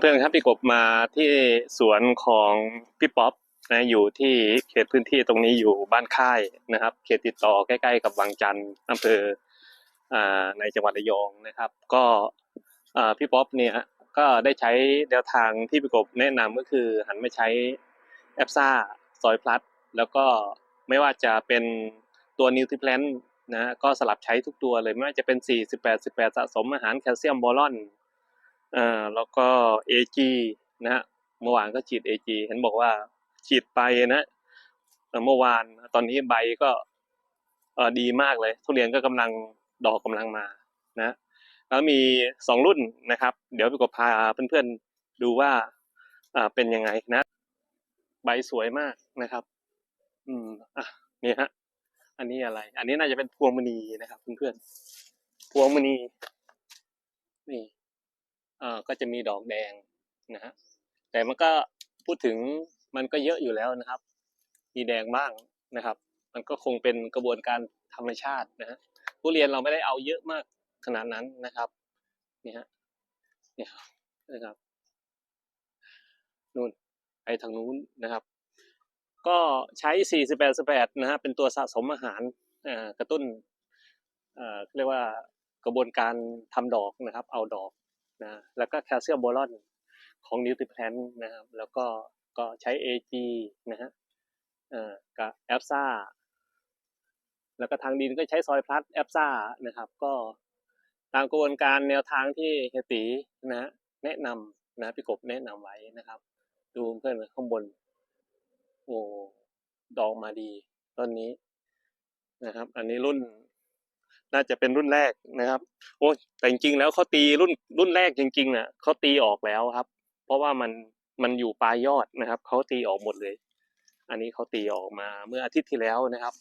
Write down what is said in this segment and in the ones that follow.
เพื่อนๆครับพี่กบมาที่สวนของพี่ป๊อปนะอยู่ที่เขตพื้นที่ตรงนี้อยู่บ้านค่ายนะครับ เขตติดต่อใกล้ๆกับวังจันทร์อำเภอในจังหวัดระยองนะครับ ก็พี่ป๊อปเนี่ยก็ได้ใช้แนวทางที่พี่กบแนะนำก็คือหันมาใช้แอปซ่าซอยพลัสแล้วก็ไม่ว่าจะเป็นตัวนิวทริแพลนนะก็สลับใช้ทุกตัวเลยไม่ว่าจะเป็น48 18 สะสมอาหารแคลเซียมบอลอน อ่าแล้วก็ AG นะฮะเมื่อวานก็ฉีด AG เห็นบอกว่าฉีดไปนะเมื่อวานตอนนี้ใบก็เออดีมากเลย ทุเรียนก็กำลังดอกกำลังมานะ แล้วมีสองรุ่นนะครับ เดี๋ยวพี่กบพาเพื่อนๆดูว่าอ่าเป็นยังไงนะ ใบสวยมากนะครับ อืมอะนี่ฮะอันนี้อะไร อันนี้น่าจะเป็นพวงมณีนะครับเพื่อนๆพวงมณีนี่ เอ่อก็จะมีดอกแดงนะฮะแต่มันก็พูดถึงมันก็เยอะอยู่แล้วนะครับ มีแดงบ้างนะครับ มันก็คงเป็นกระบวนการธรรมชาตินะฮะผู้เรียนเราไม่ได้เอาเยอะมากขนาดนั้นนะครับนี่ฮะนี่ครับนะครับนู่นไปทางนู้นนะครับ ก็ใช้ 48 18นะฮะเป็นตัวสะสมอาหารกระตุ้นเออเรียกว่ากระบวนการทำดอกนะครับ เอาดอก นะแล้วก็แคลเซียมโบรอนของนิวทริแพลนนะครับแล้วก็ก็ใช้ AG นะฮะเอ่อกับแอปซ่าแล้วก็ทางดินก็ใช้ซอยพลัสแอปซ่านะครับ ก็ตามกระบวนการแนวทางที่เฮตีนะฮะแนะนำนะพี่กบแนะนำไว้นะครับ ดูเพื่อนข้างบน โอ้ดอกมาดีต้นนี้นะครับ อันนี้รุ่น น่าจะเป็นรุ่นแรกนะครับ โอ้แต่จริงๆแล้วเขาตีรุ่นรุ่นแรกจริงๆน่ะเขาตีออกแล้วครับ เพราะว่ามันมันอยู่ปลายยอดนะครับเขาตีออกหมดเลย อันนี้เขาตีออกมาเมื่ออาทิตย์ที่แล้วนะครับ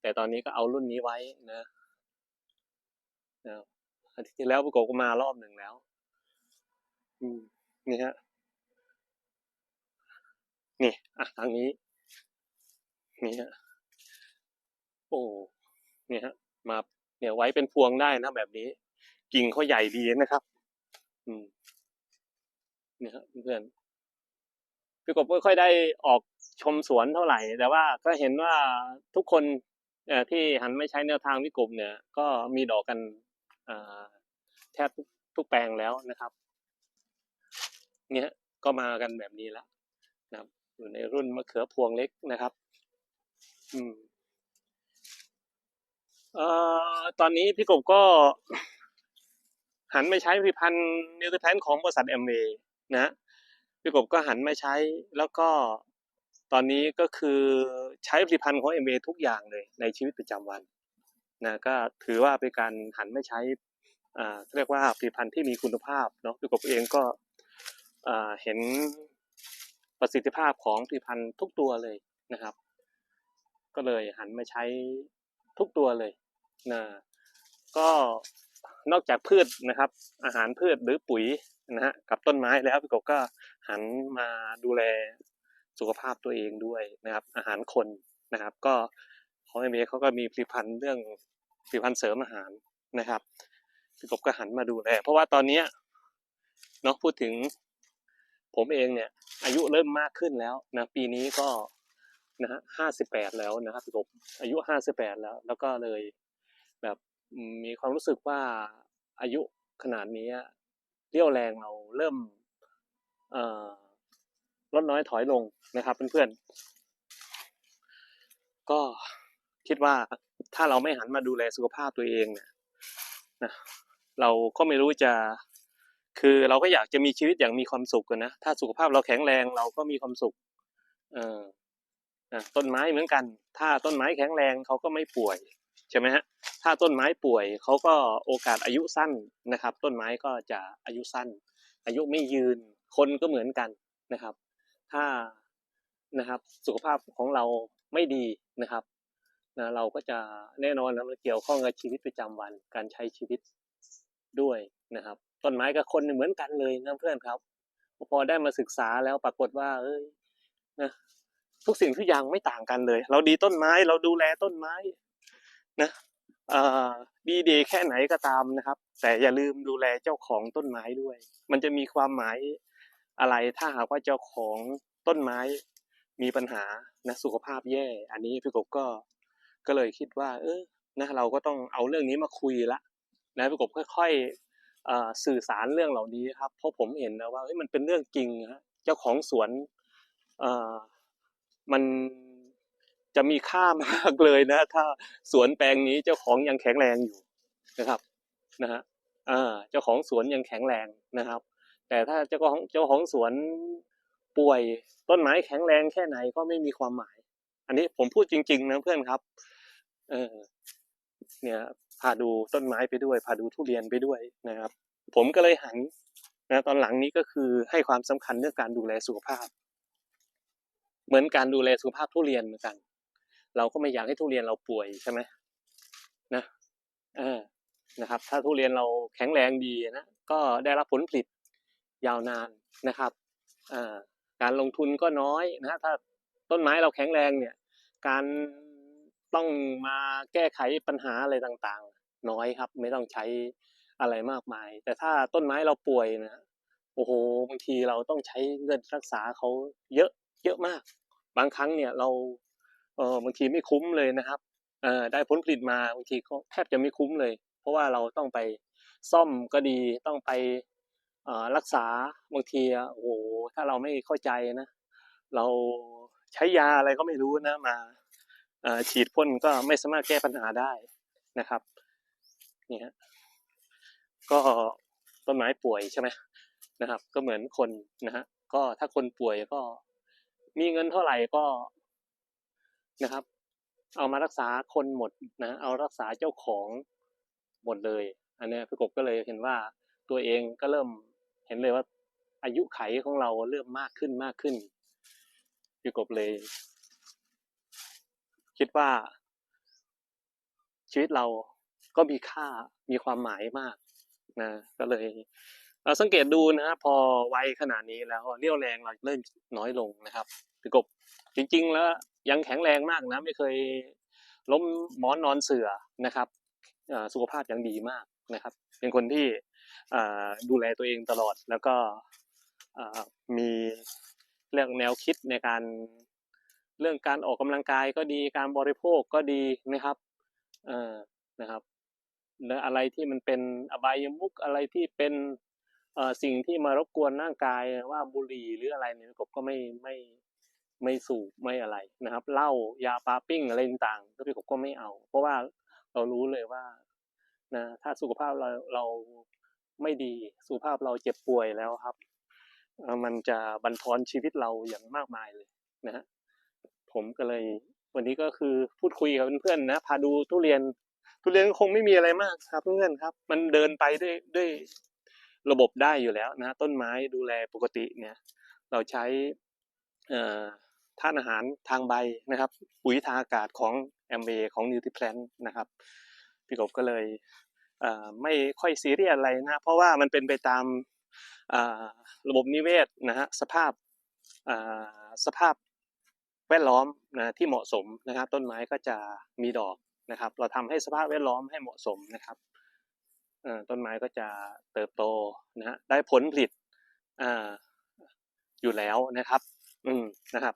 แต่ตอนนี้ก็เอารุ่นนี้ไว้นะนะอาทิตย์ที่แล้วประกบก็มารอบหนึ่งแล้วอืมนี่ฮะนี่อะทางนี้นี่ฮะโอ้นี่ฮะมา เนี่ยไว้เป็นพวงได้นะแบบนี้ กิ่งเขาใหญ่ดีนะครับ อืมเนี่ยครับเพื่อนพี่กบไม่ค่อยได้ออกชมสวนเท่าไหร่ แต่ว่าก็เห็นว่าทุกคนเอ่อที่หันไม่ใช้แนวทางพี่กบเนี่ย ก็มีดอกกันอ่าแทบทุกทุกแปลงแล้วนะครับ เนี่ยก็มากันแบบนี้แล้วนะครับ อยู่ในรุ่นมะเขือพวงเล็กนะครับ อืม เอ่อตอนนี้พี่กบก็ หันมาใช้ผลิตภัณฑ์นิวทริแพนของบริษัทแอมเวย์นะพี่กบก็หันมาใช้แล้วก็ตอนนี้ก็คือใช้ผลิตภัณฑ์ของแอมเวย์ทุกอย่างเลยในชีวิตประจำวันนะก็ถือว่าเป็นการหันไมาใช้อ่าเรียกว่าผลิตภัณฑ์ที่มีคุณภาพเนาะพี่กบเองก็อ่าเห็นประสิทธิภาพของผลิตภัณฑ์ทุกตัวเลยนะครับ ก็เลยหันมาใช้ทุกตัวเลย นะก็นอกจากพืชนะครับ อาหารพืชหรือปุ๋ยนะฮะกับต้นไม้แล้วพี่กบก็หันมาดูแลสุขภาพตัวเองด้วยนะครับ อาหารคนนะครับ ก็ของเอเมเขาก็มีผลิตภัณฑ์เรื่องผลิตภัณฑ์เสริมอาหารนะครับพี่กบก็หันมาดูแลเพราะว่าตอนนี้เนาะพูดถึงผมเองเนี่ย อายุเริ่มมากขึ้นแล้วนะปีนี้ก็นะฮะห้าสิบแปดแล้วนะครับพี่กบอายุห้าสิบแปดแล้ว แล้วก็เลย แบบมีความรู้สึกว่าอายุขนาดนี้เรี่ยวแรงเราเริ่มเออลดน้อยถอยลงนะครับเพื่อนๆก็คิดว่าถ้าเราไม่หันมาดูแลสุขภาพตัวเองเนี่ยนะเราก็ไม่รู้จะ คือเราก็อยากจะมีชีวิตอย่างมีความสุขกันนะถ้าสุขภาพเราแข็งแรงเราก็มีความสุขเออต้นไม้เหมือนกัน ถ้าต้นไม้แข็งแรงเขาก็ไม่ป่วย ใช่ไหมฮะถ้าต้นไม้ป่วยเขาก็โอกาสอายุสั้นนะครับ ต้นไม้ก็จะอายุสั้น อายุไม่ยืนคนก็เหมือนกันนะครับ ถ้านะครับสุขภาพของเราไม่ดีนะครับนะเราก็จะแน่นอนนะมันเกี่ยวข้องกับชีวิตประจำวันการใช้ชีวิตด้วยนะครับ ต้นไม้กับคนเหมือนกันเลยนะเพื่อนครับ พอได้มาศึกษาแล้วปรากฏว่า เอ้ยนะทุกสิ่งทุกอย่างไม่ต่างกันเลย เราดีต้นไม้เราดูแลต้นไม้ นะเออดีเดย์แค่ไหนก็ตามนะครับ แต่อย่าลืมดูแลเจ้าของต้นไม้ด้วย มันจะมีความหมายอะไรถ้าหากว่าเจ้าของต้นไม้มีปัญหานะสุขภาพแย่ อันนี้พี่กบก็ก็เลยคิดว่า เออนะเราก็ต้องเอาเรื่องนี้มาคุยละนะพี่กบค่อยๆสื่อสารเรื่องเหล่านี้ครับ เพราะผมเห็นนะว่าเฮ้ยมันเป็นเรื่องจริงฮะเจ้าของสวนเออมัน จะมีค่ามากเลยนะ ถ้าสวนแปลงนี้เจ้าของยังแข็งแรงอยู่นะครับนะฮะอ่าเจ้าของสวนยังแข็งแรงนะครับ แต่ถ้าเจ้าของเจ้าของสวนป่วยต้นไม้แข็งแรงแค่ไหนก็ไม่มีความหมาย อันนี้ผมพูดจริง ๆ นะเพื่อนครับ เออเนี่ยพาดูต้นไม้ไปด้วยพาดูทุเรียนไปด้วยนะครับ ผมก็เลยหันนะตอนหลังนี้ก็คือให้ความสำคัญเรื่องการดูแลสุขภาพ เหมือนการดูแลสุขภาพทุเรียนเหมือนกัน เราก็ไม่อยากให้ทุเรียนเราป่วยใช่ไหมนะเออนะครับ ถ้าทุเรียนเราแข็งแรงดีนะก็ได้รับผลผลิตยาวนานนะครับการลงทุนก็น้อยนะถ้าต้นไม้เราแข็งแรงเนี่ย การต้องมาแก้ไขปัญหาอะไรต่างๆ น้อยครับ ไม่ต้องใช้อะไรมากมาย แต่ถ้าต้นไม้เราป่วยนะโอ้โหบางทีเราต้องใช้เงินรักษาเขาเยอะเยอะมาก บางครั้งเนี่ยเรา เออบางทีไม่คุ้มเลยนะครับเออได้ผลผลิตมาบางทีก็แทบจะไม่คุ้มเลย เพราะว่าเราต้องไปซ่อมก็ดีต้องไปเอ่อรักษาบางทีโอ้โหถ้าเราไม่เข้าใจนะ เราใช้ยาอะไรก็ไม่รู้นะมาเอ่อฉีดพ่นก็ไม่สามารถแก้ปัญหาได้นะครับนี่ฮะก็ต้นไม้ป่วยใช่ไหมนะครับ ก็เหมือนคนนะฮะก็ถ้าคนป่วยก็มีเงินเท่าไหร่ก็ นะครับ เอามารักษาคนหมดนะ เอารักษาเจ้าของหมดเลย อันนี้พี่กบก็เลยเห็นว่าตัวเองก็เริ่มเห็นเลยว่า อายุไขของเราเริ่มมากขึ้นมากขึ้นพี่กบเลย คิดว่า ชีวิตเราก็มีค่ามีความหมายมากนะก็เลยเราสังเกตดูนะฮะพอวัยขนาดนี้แล้วเรี่ยวแรงเราเริ่มน้อยลงนะครับพี่กบจริง ๆ แล้ว ยังแข็งแรงมากนะ ไม่เคยล้มหมอนนอนเสือนะครับสุขภาพยังดีมากนะครับ เป็นคนที่ดูแลตัวเองตลอดแล้วก็มีเรื่องแนวคิดในการเรื่องการออกกำลังกายก็ดีการบริโภคก็ดีนะครับเอ่อนะครับและอะไรที่มันเป็นอบายมุกอะไรที่เป็นเอ่อสิ่งที่มารบกวนร่างกายว่าบุหรี่หรืออะไรเนี่ยผมก็ไม่ไม่ ไม่สูบไม่อะไรนะครับเหล้ายาปาปิ้งอะไรต่างๆก็พี่ผมก็ไม่เอา เพราะว่าเรารู้เลยว่านะถ้าสุขภาพเราเราไม่ดีสุขภาพเราเจ็บป่วยแล้วครับ มันจะบั่นทอนชีวิตเราอย่างมากมายเลยนะฮะผมก็เลย วันนี้ก็คือพูดคุยกับเพื่อนๆนะพาดูทุเรียนทุเรียนคงไม่มีอะไรมากครับ เพื่อนครับ มันเดินไปด้วยด้วยระบบได้อยู่แล้วนะ ต้นไม้ดูแลปกติเนี่ย เราใช้เอ่อ ธาตุอาหารทางใบนะครับ ปุ๋ยทางอากาศของแอมเบของนิวทริแพลนนะครับ พี่กบก็เลยไม่ค่อยซีเรียสอะไรนะ เพราะว่ามันเป็นไปตามระบบนิเวศนะฮะสภาพสภาพแวดล้อมนะที่เหมาะสมนะครับ ต้นไม้ก็จะมีดอกนะครับ เราทำให้สภาพแวดล้อมให้เหมาะสมนะครับต้นไม้ก็จะเติบโตนะฮะได้ผลผลิตออยู่แล้วนะครับ อืมนะครับ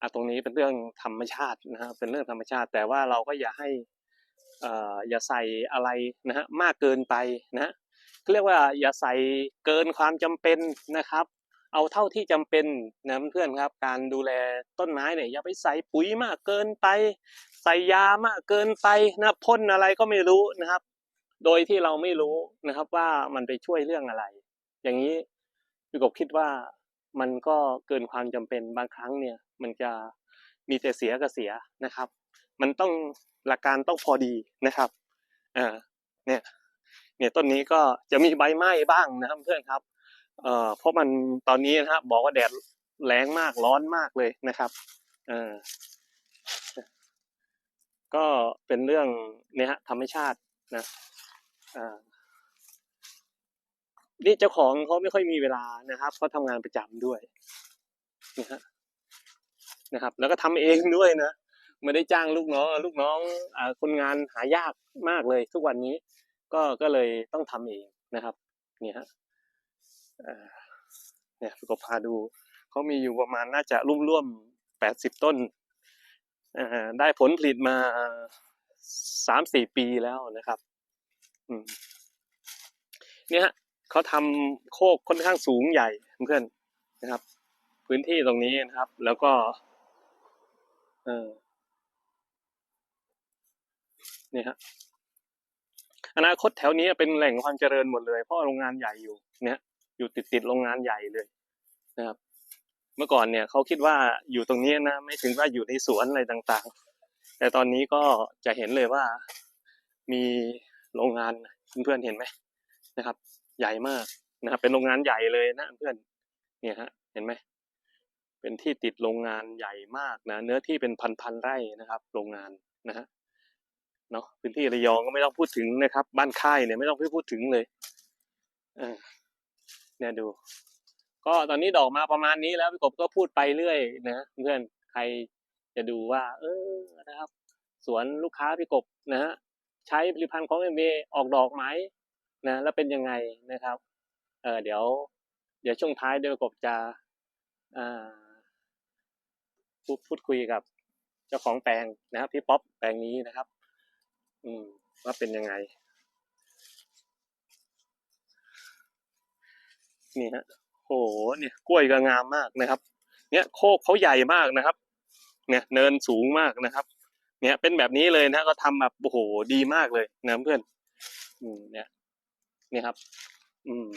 อะตรงนี้เป็นเรื่องธรรมชาตินะฮะเป็นเรื่องธรรมชาติ แต่ว่าเราก็อย่าให้อ่ออย่าใส่อะไรนะฮะมากเกินไปนะฮะเรียกว่าอย่าใส่เกินความจำเป็นนะครับ เอาเท่าที่จำเป็นนะเพื่อนๆครับ การดูแลต้นไม้เนี่ยอย่าไปใส่ปุ๋ยมากเกินไป ใส่ยามากเกินไปนะพ่นอะไรก็ไม่รู้นะครับ โดยที่เราไม่รู้นะครับว่ามันไปช่วยเรื่องอะไร อย่างนี้พี่กบคิดว่า มันก็เกินความจำเป็นบางครั้งเนี่ย มันจะมีแต่เสียกับเสียนะครับ มันต้องหลักการต้องพอดีนะครับอ่าเนี่ยเนี่ยต้นนี้ก็จะมีใบไหม้บ้างนะครับเพื่อนครับเอ่อเพราะมันตอนนี้นะครับบอกว่าแดดแรงมากร้อนมากเลยนะครับเออก็เป็นเรื่องเนี่ยฮะธรรมชาตินะอ่า นี่เจ้าของเขาไม่ค่อยมีเวลานะครับเขาทำงานประจำด้วยนะฮะนะครับ แล้วก็ทำเองด้วยนะไม่ได้จ้างลูกน้อง ลูกน้องอคนงานหายากมากเลย ทุกวันนี้ ก็ก็เลยต้องทำเองนะครับ เนี่ยฮะเนี่ยกบพาดูเขามีอยู่ประมาณน่าจะร่วมร่วมแปดสิบต้นได้ผลผลิตมาสามสี่ปีแล้วนะครับเนี่ยฮะ เขาทำโคกค่อนข้างสูงใหญ่เพื่อนนะครับ พื้นที่ตรงนี้นะครับ แล้วก็ เออนี่ฮะอนาคตแถวนี้เป็นแหล่งความเจริญหมดเลย เพราะโรงงานใหญ่อยู่ เนี่ย อยู่ติดติดๆโรงงานใหญ่เลยนะครับ เมื่อก่อนเนี่ยเขาคิดว่าอยู่ตรงนี้นะไม่ถึงว่าอยู่ในสวนอะไรต่างๆ แต่ตอนนี้ก็จะเห็นเลยว่ามีโรงงานเพื่อนๆเห็นไหมนะครับ ใหญ่มากนะครับเป็นโรงงานใหญ่เลยนะเพื่อนเนี่ยฮะเห็นไหมเป็นที่ติดโรงงานใหญ่มากนะเนื้อที่เป็นพันๆไร่นะครับ โรงงานนะฮะเนาะพื้นที่ระยองก็ไม่ต้องพูดถึงนะครับ บ้านค่ายเนี่ยไม่ต้องพูดถึงเลยเนี่ยดู ก็ตอนนี้ดอกมาประมาณนี้แล้วพี่กบก็พูดไปเรื่อยนะเพื่อนใครจะดูว่า เออนะครับ สวนลูกค้าพี่กบนะฮะใช้ผลิตภัณฑ์ของเอ็มเออกดอกไหม นะแล้วเป็นยังไงนะครับเออเดี๋ยว เดี๋ยวช่วงท้ายเดี๋ยวกบจะพูดพูดคุยกับเจ้าของแปลงนะครับพี่ป๊อปแปลงนี้นะครับ อืมว่าเป็นยังไง นี่ฮะโหเนี่ยกล้วยก็งามมากนะครับ เนี่ยโคกเขาใหญ่มากนะครับ เนี่ยเนินสูงมากนะครับ เนี่ยเป็นแบบนี้เลยนะก็ทำแบบโอ้โหดีมากเลยนะเพื่อน อืมเนี่ย เนี่ยครับ อืม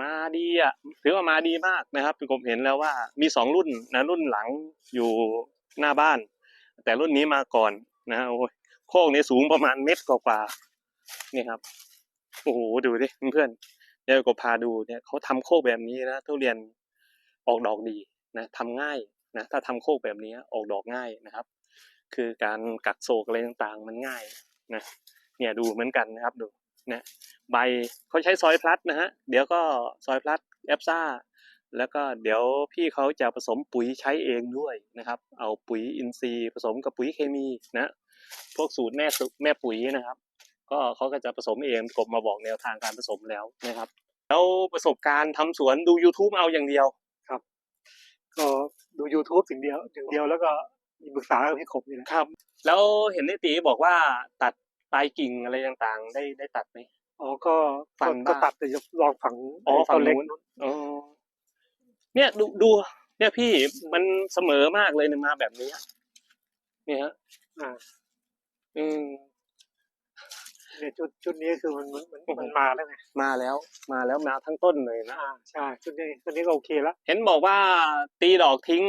มาดีอะ ถือว่ามาดีมากนะครับผมเห็นแล้วว่า มีสองรุ่นนะรุ่นหลังอยู่หน้าบ้าน แต่รุ่นนี้มาก่อนนะโอ้ยโคกนี้สูงประมาณเมตรกว่าๆนี่ครับโอ้โหดูดิเพื่อนเดี๋ยวก็พาดูเนี่ยเขาทำโคกแบบนี้นะทุเรียนออกดอกดีนะทำง่ายนะถ้าทำโคกแบบนี้ออกดอกง่ายนะครับ คือการกักโศกอะไรต่างๆ มันง่ายนะเนี่ยดูเหมือนกันนะครับดู นะใบเขาใช้ซอยพลัสนะฮะเดี๋ยวก็ซอยพลัสแอปซ่าแล้วก็เดี๋ยวพี่เขาจะผสมปุ๋ยใช้เองด้วยนะครับ เอาปุ๋ยอินทรีย์ผสมกับปุ๋ยเคมีนะพวกสูตรแม่สุแม่ปุ๋ยนะครับ ก็เขาก็จะผสมเองกบมาบอกแนวทางการผสมแล้วนะครับ แล้วประสบการณ์ทำสวนดู YouTube เอาอย่างเดียวก็ดู YouTube สิ่งเดียวอย่างเดียวแล้วก็มีปรึกษากับพี่ขบนี่แหละครับ แล้วเห็นในตีบอกว่าตัด ปลายกิ่งอะไรต่างๆ ได้ได้ตัดไหมอ๋อก็ฝัก็งก็บ้างตัดแต่จะลองฝังอ๋อฝั่งต้นเล็กนู้นอ๋อเนี่ยดูดู เนี่ยพี่มันเสมอมากเลยเนี่ยมาแบบนี้เนี่ยฮะอ่าอืม เนี่ยชุดชุดนี้คือมันมันมันโอ้โหมันมาแล้วไงมาแล้วมาแล้วมาทั้งต้นเลยนะ อ่าใช่ชุดนี้ชุดนี้ก็โอเคแล้ว เห็นบอกว่าตีดอกทิ้ง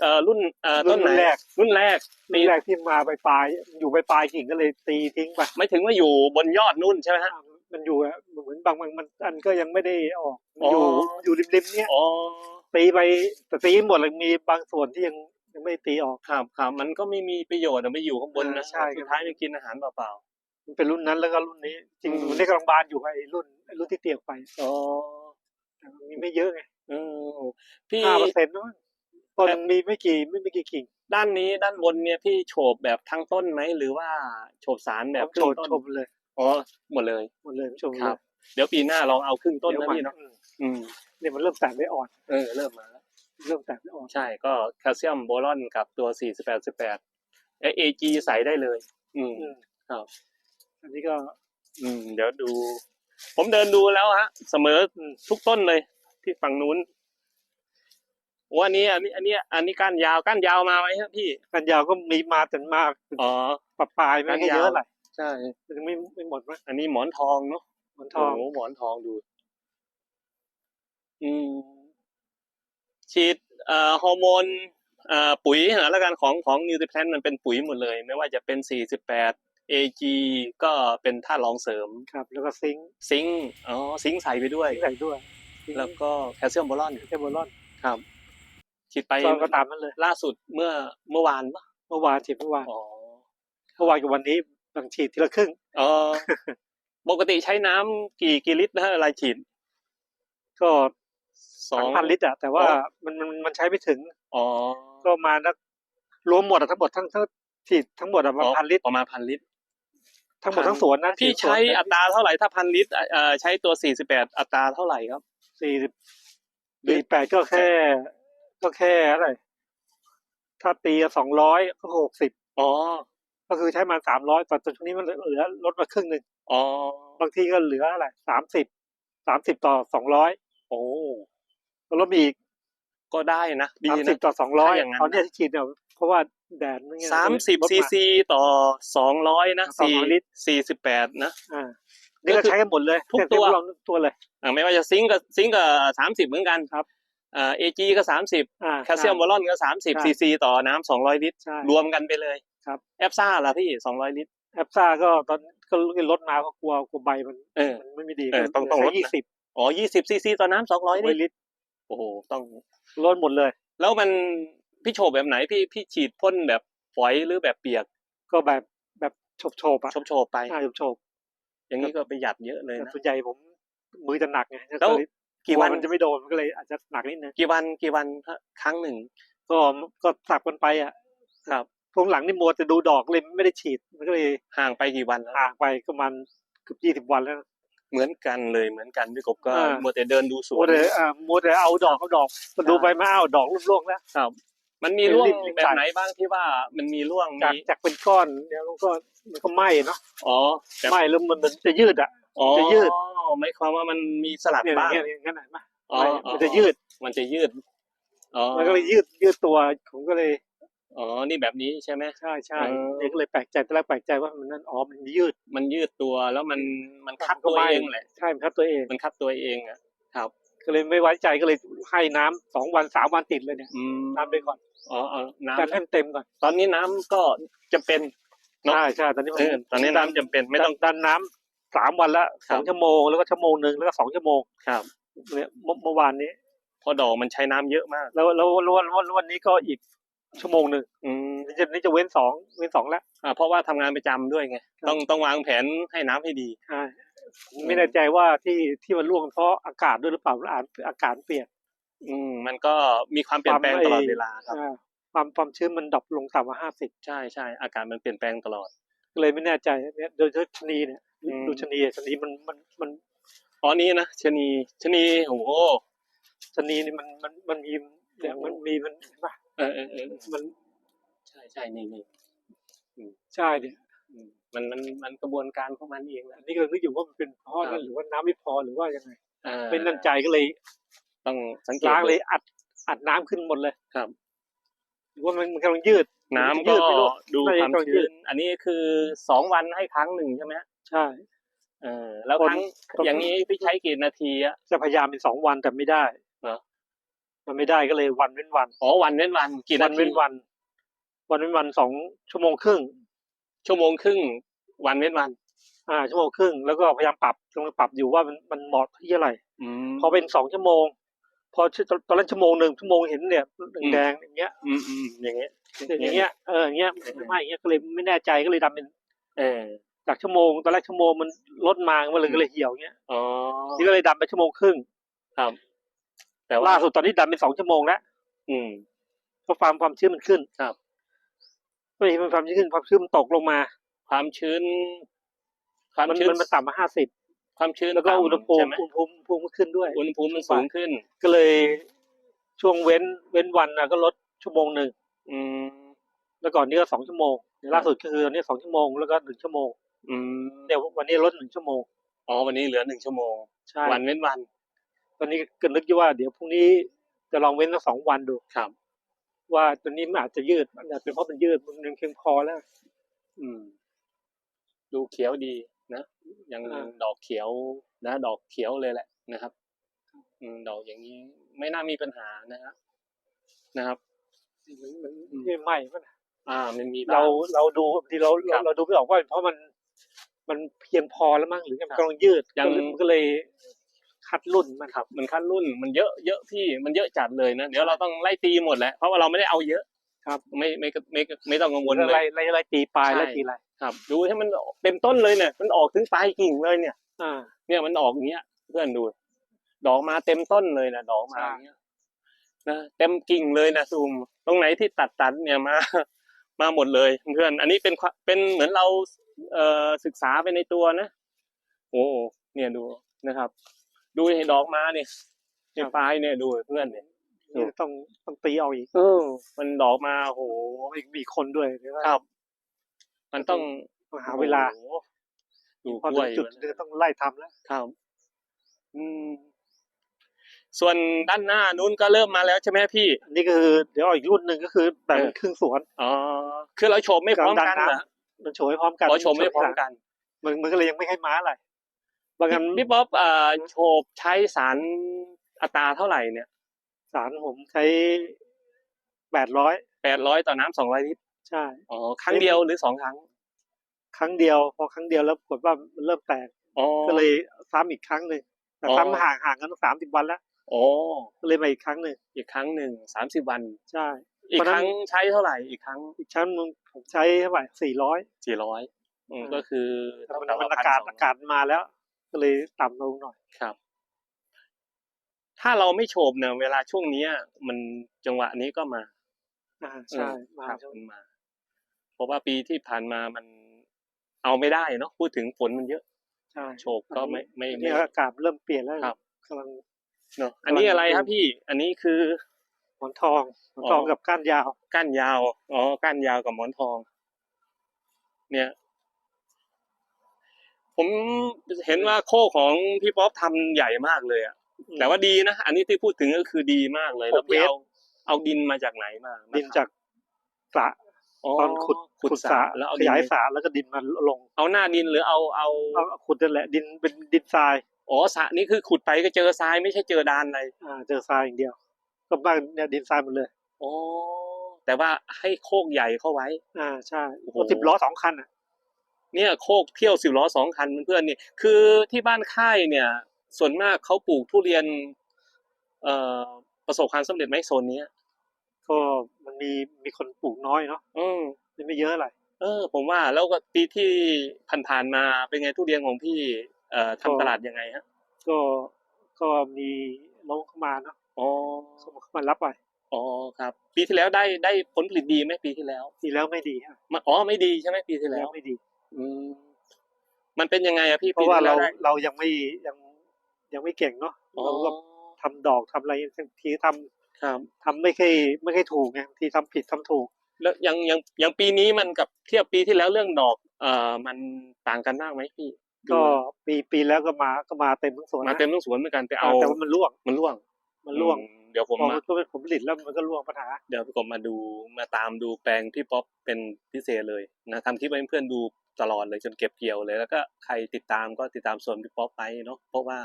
เอ่อรุ่นเอ่อต้นไหนรุ่นแรก รุ่นแรกปีตีแรกที่มาไปปลายอยู่ไปปลายกิ่งก็เลยตีทิ้งไปไม่ถึงว่าอยู่บนยอดนู่นใช่ไหมฮะอ่ามันอยู่อะเหมือนบางบางมันอันก็ยังไม่ได้ออกอ๋อออยู่อยู่ริมๆเนี้ยอ๋อตีไปแต่ตีหมดเลยมีบางส่วนที่ยังยังไม่ได้ตีออกครับครับมันก็ไม่มีประโยชน์อะไม่อยู่ข้างบนนะอ่าใช่สุดท้ายมันกินอาหารเปล่า มันเป็นรุ่นนั้นแล้วก็รุ่นนี้ จริงอืมมันได้กำลังบานอยู่ไอ้รุ่นไอ้รุ่นที่เตียกไปๆอ๋อแต่มันมีไม่เยอะไงเออพี่ห้าเปอร์เซ็นต์มั้งตอนมีไม่กี่ไม่ไม่กี่กิ่ง ด้านนี้ด้านบนเนี่ยพี่โฉบแบบทั้งต้นไหมหรือว่าโฉบสารแบบผมครึ่โชงว์ต้นชมเลยอ๋อหมดเลยหมดเลยผมชมคเลรับยเดี๋ยวปีหน้าลองเอาครึ่งต้นเดี๋ยวนะมันพี่เนาะอืมอืมเนี่ยมันเริ่มแตกไม่อ่อนเออเริ่มมาแล้วเริ่มแตกไม่อ่อนใช่ก็แคลเซียมโบรอนกับตัว48 18เอเจใส่ได้เลย อืมอืมครับ อันนี้ก็ อืม เดี๋ยวดู ผมเดินดูแล้วฮะ เสมออืมทุกต้นเลย ที่ฝั่งนู้นว่าอันนี้ อันนี้ อันนี้ อันนี้ก้านยาวก้านยาวมาไหมครับพี่ กันยาวก็มีมาแต่มาอ๋อ ปะปลายไม่ให้เยอะเท่าไหร่ใช่มันยังไม่ไม่หมดมั้งอันนี้หมอนทองเนาะหมอนทองโโหหมอนทองดู อืม ฉีดเอ่อฮอร์โมนเอ่อปุ๋ยนะแล้วกันของของนิวทริแพลนมันเป็นปุ๋ยหมดเลย ไม่ว่าจะเป็น48 AG ก็เป็นธาตุรองเสริมครับ แล้วก็ซิงค์ซิงค์อ๋อซิงค์ใส่ไปด้วยใส่ด้วยแล้วก็แคลเซียมโบรอนเทมโบลอนครับฉีดไปตอนก็ตามนั้นเลย ล่าสุดเมื่อเมื่อวานปะเมื่อวานฉีดเมื่อวานอ๋อเมื่อวานกับวันนี้บางฉีดทีละครึ่งเออปกติใช้น้ำกี่กี่ลิตรนะฮะอะไรฉีด ก็สสอองงพันลิตรอะแต่ว่าอ๋อมันมันมันใช้ไม่ถึง อ๋อ ก็มานักรวมหมดอะทั้งหมดทั้งทั้งฉีดทั้งหมดอะประมาณพันลิตรประมาณพันลิตร ทั้งหมดทั้งสวนนะพี่ฉีดสวนใช้อัตราเท่าไหร่ถ้าพันลิตรเอ่อใช้ตัว48อัตราเท่าไหร่ครับสี่สิบสี่แปดก็แค่ ก็แค่อะไรถ้าตีสองร้อยก็หกสิบอ๋อก็คือใช้มาสามร้อยแต่ช่วงนี้มันเหลือลดมาครึ่งหนึ่งอ๋อบางทีก็เหลืออะไรสามสิบสามสิบต่อสองร้อยโอ้ก็ลดมาอีกก็ได้นะดีสามสินะบต่อสองร้อยถ้าอย่างนั้นตอนเนี้ยที่ฉีดเนี่ย เพราะว่าแดดมันไงสามสิบลดซีมาซีต่อสองร้อยนะสองสี่ร้อยลิตรสี่สิบแปดนะอ่านี่ก็ใช้กันหมดเลยทุกตัวเทียบลองทุกตัวเลยอ่าไม่ว่าจะซิงก์กับซิงก์กับสามสิบเหมือนกันครับอ่าเอจีก็สามสิบอ่าแคลเซียมวอลลอนก็สามสิบใช่ซีซีต่อน้ำสองร้อยลิตรใช่รวมกันไปเลยครับแอปซ่าล่ะพี่สองร้อยลิตรแอปซ่าก็ตอนก็ลดมาก็กลัวกลัวใบมันเออมันไม่ดีเออต้องต้องลดนะยี่สิบอ๋อยี่สิบซีซีต่อน้ำสองร้อยร้อยลิตรลิตรโอ้โหต้องลดหมดเลย แล้วมัน พี่โฉบแบบไหนพี่พี่ฉีดพ่นแบบฝอยหรือแบบเปียกก็แบบแบบโฉบโฉบๆอะโฉบโฉบๆไปอ่าโฉบโฉบอย่างนี้ก็ประหยัดเยอะเลยแต่นะส่วนใหญ่ผมมือจะหนักไงแล้วกกี่ลัววันมันจะไม่โดนมันก็เลยอาจจะหนักนิดนึงกี่วันกี่วันครั้งหนึ่ง ก็ก็สับกันไปอะครับช่วงหลังนี่มัวแต่ดูดอกเลยไม่ได้ฉีดมันก็เลยห่างไปกี่วันแล้วห่างไปก็มันเกือบยี่สิบวันแล้วนะเหมือนกันเลยเหมือนกันพี่กบก็อ่ามัวแต่เดินดูสวมัวนแต่อ่ามัวแต่เอาดอกเอาดอกก็ดูไปมาเอาดอกร่วงๆแล้วครับ มันมีร่วงรีบรีบแบบใส่ไหนบ้างที่ว่ามันมีร่วงจากมีจากเป็นก้อนเดี๋ยวมันก็มันก็ไหม้เนาะอ๋อแบบไหม้แล้วมันมันจะยืดอะอ๋อจะยืดหมายความว่ามันมีสลัดเนี่ยบ้างเนี่ยอย่างนั้นเห็นไหมอ๋อมันจะยืดมันจะยืดอ๋อมันก็เลยยืดยืดตัวผมก็เลยอ๋อ นี่แบบนี้ใช่ไหมใช่ใช่เออเนี่ยก็เลยแปลกใจตอนแรกแปลกใจว่ามันนั่นอ๋อมันยืด มันยืดตัวแล้วมันมันคัดมันก็ตัวไหม้เองแหละ ใช่มันครับตัวเอง มันคัดตัวเองอะครับ ก็เลยไม่ไว้ใจก็เลยให้น้ำสองวันสามวันติดเลยเนี่ยอืมน้ำไปก่อนอ๋อเอาน้แต่ให้มันเต็มก่อนำตอนนี้น้ำก็จะเป็น เนอะ ใช่ใช่ตอนนี้มัเออตอนนี้น้ำจำเป็นไม่ต้อง ดันน้ำสามวันละครัสบองชั่วโมงแล้วก็ชั่วโมงหนึ่งแล้วก็สองชั่วโมงครับ เนี่ยเมื่อเมื่อวานนี้ เพราะดอกมันใช้น้ำเยอะมาก แล้วแล้วแล้ววันวันวันนี้ก็อีกชั่วโมงหนึ่งอืมนี่จะนี่จะเว้นสองเว้นสองแล้ว อ่าเพราะว่าทำงานประจำด้วยไง ครับ ต้องต้องวางแผนให้น้ำให้ดี ใช่ ไม่แน่ใจว่าที่ที่มันร่วงเพราะอากาศด้วยหรือเปล่าหรืออาจอากาศเปลี่ยนอืมมันก็มีความเปลี่ยนแปลงตลอดเวลาครับอ่าความความชื้นมันดรอปลงต่ำกว่าห้าสิบใช่ใช่อากาศมันเปลี่ยนแปลงตลอดก็เลยไม่แน่ใจเนี่ยโดยเฉพาะชะนีเนี่ยอืมดูชะนีชะนีมันมันมันอ๋อนี้นะชะนีชะนีโอ้โหชะนีนี่มันมันมันมีเนี่ยมันมีมันเห็นปะเออเออเออมัน ใช่ใช่นี่นี่ใช่เนี่ยอื มมันมันมันกระบวนการของมันเองแหละอันนี้ก็เลยนึกอยู่ว่ามันเป็นเพราะครันั่บนหรือว่าน้ำไม่พอหรือว่ายังไงอ่าไม่แน่นใจก็เลย ต้องสังเกตล้างดูเลยอัดอัดน้ำขึ้นหมดเลยครับหรือว่ามันมันกำลังยืด น้ำยืก็ดไม่รู้ดูน่าจะความต้องยืชื้นดอันนี้คือสองวันให้ครั้งหนึ่งใช่ไหมฮะใช่เออแล้วคนครั้งคนอย่างนี้พี่ใช้กี่นาทีอะจะพยายามเป็นสองวันแต่ไม่ได้เหรอมันไม่ได้ก็เลยวันเว้นวันอ๋อวันเว้นวันกี่วันาทีเว้นวัน วันเว้นวันสองชั่วโมงครึ่งชั่วโมงครึ่ง วันเว้นวันอ่าชั่วโมงครึ่งแล้วก็พยายามปรับกำลังปรับอยู่ว่ามันมันเหมาะที่อะไรอืมพอเป็นสองชั่วโมง พอตอนแรกชั่วโมงหนึ่งชั่วโมงเห็นเนี่ยอืมแดงๆอย่างเงี้ยอืมอืมอย่างเงี้ยอย่างเงี้ยเอออย่างเงี้ยไม่อย่างเงี้ยก็เลยไม่แน่ใจก็เลยดำเป็น เออจากชั่วโมงตอนแรกชั่วโมงมันลดมามันเลยก็เลยเหี่ยวเงี้ยอ๋อนี่ก็เลยดำไปชั่วโมงครึ่งครับ แต่ว่าล่าสุดตอนนี้ดำเป็นสองชั่วโมงแล้วอืมเพราะความความชื้นมันขึ้นครับไม่ใช่มันความชื้นขึ้นความชื้นมันตกลงมา ความชื้น ความมันชื้นมันมันต่ำมาห้าสิบความชื้นแล้วก็ต่ำอุณหภูมิใช่ไหมอุณหภูมิอุณหภูมิก็ขึ้นด้วย อุณหภูมิมันสูงขึ้น ก็เลยช่วงเว้นเว้นวันนะก็ลดชั่วโมงหนึ่งอืมแล้วก่อนนี้ก็สองชั่วโมงเดี๋ยวล่าสุดก็คือตอนนี้สองชั่วโมงแล้วก็หนึ่งชั่วโมง อืมเดี๋ยววันนี้ลดหนึ่งชั่วโมงอ๋อวันนี้เหลือหนึ่งชั่วโมงใช่วันเว้นวัน ตอนนี้ก็นึกอยู่ว่าเดี๋ยวพรุ่งนี้จะลองเว้นสักสองวันดูครับ ว่าตัวนี้มันอาจจะยืดมันอาจจะเป็นเพราะมันยืดมันยังเพียงพอแล้ว อืม ดูเขียวดีนะยังอ่าดอกเขียวนะ ดอกเขียวเลยแหละนะครับอืมดอกอย่างนี้ไม่น่ามีปัญหานะครับนะครับมันมันไม่ไหม้มันอ่า มันมีบ้งเราเราดูบางทีเราครัเราบเราดูไม่ออกว่าเพราะมันมันเพียงพอแล้วมั้งหรือมันครับกำลังยืดยังก็เลยมันก็เลยคัดรุ่นมันครับ มันขั้นรุ่นมันเยอะเยอะพี่มันเยอะจัดเลยนะเดี๋ยวเราต้องไล่ตีหมดแหละเพราะว่าเราไม่ได้เอาเยอะ ครับ ไม่ไม่ไม่ไม่ไม่ต้องกังวลอะไรเลยอะไรอะไรตีปลายใช่แล้วตีอะไร ครับ ดูให้มันเต็มต้นเลยเนี่ย มันออกถึงปลายกิ่งเลยเนี่ย อ่า เนี่ยมันออกอย่างเงี้ย เพื่อนดู ดอกมาเต็มต้นเลยนะดอกมาใช่อย่างเงี้ยนะเต็มกิ่งเลยนะซูม ตรงไหนที่ตัดตัดเนี่ยมา มาหมดเลยเพื่อน อันนี้เป็นความเป็นเหมือนเราเอ่อศึกษาไปในตัวนะโอ้เนี่ยดูนะครับ ดูให้ดอกมาเนี่ยในปลายเนี่ยดูเพื่อนเนี่ยนี่ต้องต้องตีเอาอีก เออ มันดอกมาโอ้โหมีมีคนด้วยเดี๋ยวว่าครับ มันต้องต้องหาเวลาโอ้โหดูพอกล้ถึวยงจุดมันนึงต้องไล่ทำแล้ว ครับ อืม ส่วนด้านหน้านู้นก็เริ่มมาแล้วใช่ไหมพี่ อันนี้ก็คือเดี๋ยวเอาอีกรุ่นหนึ่งก็คือแบ่งเออครึ่งสวน อ๋อ คือเราโฉมไม่พร้อมกันกลางดันเหรอน้ำมันโชว์ให้พร้อมกันเราโฉมไม่พร้อมกัน มันมันก็เลยยังไม่ให้ม้าอะไรบางอันพี่ป๊อปเอ่อโฉบใช้สารอัตราเท่าไหร่เนี่ยสารผมใช้แปดร้อยแปดร้อยต่อน้ำสองร้อยลิตร ใช่ อ๋อครั้งเดียวหรือสองครั้ง ครั้งเดียว พอครั้งเดียวแล้วปรากฏว่ามันเริ่มแตกอ๋อก็เลยซ้ำอีกครั้งหนึ่งแต่อ๋อซ้ำห่างห่างกันตั้งสามสิบวันแล้วโอ้ก็เลยมาอีกครั้งหนึ่งอีกครั้งหนึ่งสามสิบวันใช่ อีกเพราะคฉะนั้นรั้งใช้เท่าไหร่อีกครั้งอีกครั้งหนึงผมใช้เท่าไหร่สี่ร้อยสี่ร้อยอืมก็คือมันเท่มันกับอากาศ1,200อากาศมาแล้ว ก็เลยต่ำลงหน่อยครับ ถ้าเราไม่โฉบเนี่ยเวลาช่วงเนี้ยมันจังหวะนี้ก็มาอ่าใช่เออมาครับช่วงมันมา เพราะว่าปีที่ผ่านมามันเอาไม่ได้เนาะพูดถึงฝนมันเยอะใช่โฉบก็ไม่ไม่อันไม่นี่อากาศเริ่มเปลี่ยนแล้วครับกำลังเนาะอันนี้อะไรครับพี่ อันนี้คือหมอนทองหมอนทองอ๋อกับก้านยาว ก้านยาวอ๋อก้านยาวกับหมอนทอง เนี่ย ผมเห็นว่าโคของพี่ป๊อปทำใหญ่มากเลยอะแต่ว่าดีนะ อันนี้ที่พูดถึงก็คือดีมากเลย แล้วพี่เอาเอาดินมาจากไหนมามาดินทำจากสระอ๋อ ตอนขุดขุดสระแล้วเอาขดินยายไปสระแล้วก็ดินมาลงเอาหน้าดินหรือเอาเอาเอาเอาขุดนั่นแหละดินเป็นดินทรายอ๋อสระนี่คือขุดไปก็เจอทรายไม่ใช่เจอดานอะไรอ่าเจอทรายอย่างเดียว ก็บ้านเนี่ยดินทรายหมดเลย อ๋อแต่ว่าให้โคกใหญ่เข้าไว้ อ่าใช่โอ้โห รถสิบล้อสองคันอะเนี่ยโคกเที่ยวสิบล้อสองคันเพื่อนๆนี่คือที่บ้านค่ายเนี่ย ส่วนมากเขาปลูกทุเรียน เอ่อประสบความสำเร็จไหมโซนเนี้ยก็ มันมีมีคนปลูกน้อยเนาะอืมไม่เยอะอะไรเออ ผมว่าแล้วก็ปีที่ผ่านๆมาเป็นไงทุเรียนของพี่เอ่อทำตลาดยังไงฮะ ก็ก็มีน้องเข้ามาเนาะอ๋อเขาเข้ามารับไปอ๋อครับ ปีที่แล้วได้ได้ผลผลิตดีไหมปีที่แล้วทีแล้วไม่ดีฮะมาอ๋อไม่ดีใช่ไหมปีที่ทีแล้แล้ววไม่ดี อืมมันเป็นยังไงอะพี่เพราะว่าปีที่เราแล้ได้เรายังไม่ยังยังไม่เก่งเนาะอ๋อเราก็ทำดอกทำอะไรทีทำ ครับทำไม่ค่อยไม่ค่อยถูกไงทีทำผิดทำถูก แล้วยังยังยังปีนี้มันกับเทียบปีที่แล้วเรื่องดอกเอ่อมันต่างกันมากไหมพี่ก็ปีปีแล้วก็มาก็มาเต็มทั้งสวนมานะเต็มทั้งสวนเหมือนกันแต่เอาแต่ว่ามันร่วงมันร่วงมันร่วงอืเดี๋ยวผมพอมามันก็เป็นผลผลิตแล้วมันก็ร่วงปัญหา เดี๋ยวผมมาดูมาตามดูแปลงพี่ป๊อปเป็นพิเศษเลยนะทำคลิปให้เพื่อนๆดูตลอดเลยจนเก็บเกี่ยวเลย แล้วก็ใครติดตามก็ติดตามสวนพี่ป๊อปไปเนาะเพราะว่า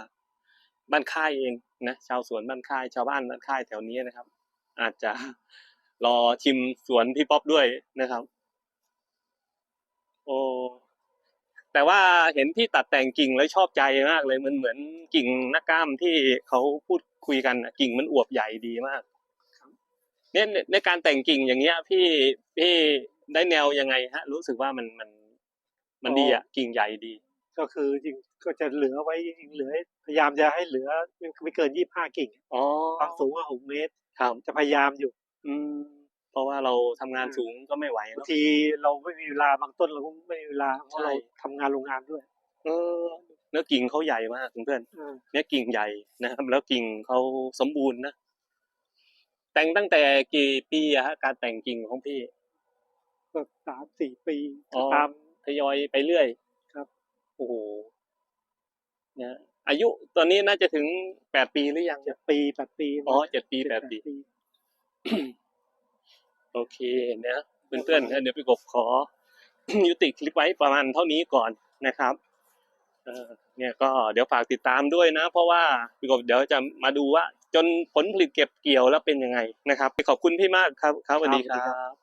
บ้านค่ายเองนะชาวสวนบ้านค่ายชาวบ้านบ้านค่ายแถวนี้นะครับ อาจจะรอชิมสวนพี่ป๊อปด้วยนะครับ โอ้แต่ว่าเห็นที่ตัดแต่งกิ่งแล้วชอบใจมากเลยมันเหมือนกิ่งนักกล้ามที่เขาพูดคุยกันกิ่งมันอวบใหญ่ดีมากเนี่ยในในการแต่งกิ่งอย่างเงี้ย พี่พี่ได้แนวยังไงฮะ รู้สึกว่ามันมันมันดีอะกิ่งใหญ่ดี ก็คือจริง ก็จะเหลือไว้จริงๆเหลือ พยายามจะให้เหลือไม่ไม่เกินยี่ห้ากิ่งอ๋อความสูงก็หกเมตรครับจะพยายามอยู่ อืม เพราะว่าเราทำงานสูงก็ไม่ไหวบางเนาะทีเราไม่มีเวลาบางต้นเราก็ไม่มีเวลาเพราะใช่เราทำงานโรงงานด้วย เออเนื้อกิ่งเขาใหญ่มากเพื่อนอ่าๆเนี่ยกิ่งใหญ่นะครับ แล้วกิ่งเขาสมบูรณ์นะแต่งตั้งแต่กี่ปีอะฮะการแต่งกิ่งของพี่ก็สามสี่ปีอ๋อตามทยอยไปเรื่อย ครับ โอ้โหเนี่ยอายุตอนนี้น่าจะถึงแปดปีหรือยังเจ็ดปีแปดปีอ๋อเจ็ดปีแปดปี โอเคนะเพื่อนๆเดี๋ยวพี่กบขอ ยุติคลิปไว้ประมาณเท่านี้ก่อนนะครับเออเนี่ยก็เดี๋ยวฝากติดตามด้วยนะ เพราะว่าพี่กบเดี๋ยวจะมาดูว่า จนผลผลิตเก็บเกี่ยวแล้วเป็นยังไงนะครับขอบคุณพี่มากครับครับสวัสดีครับ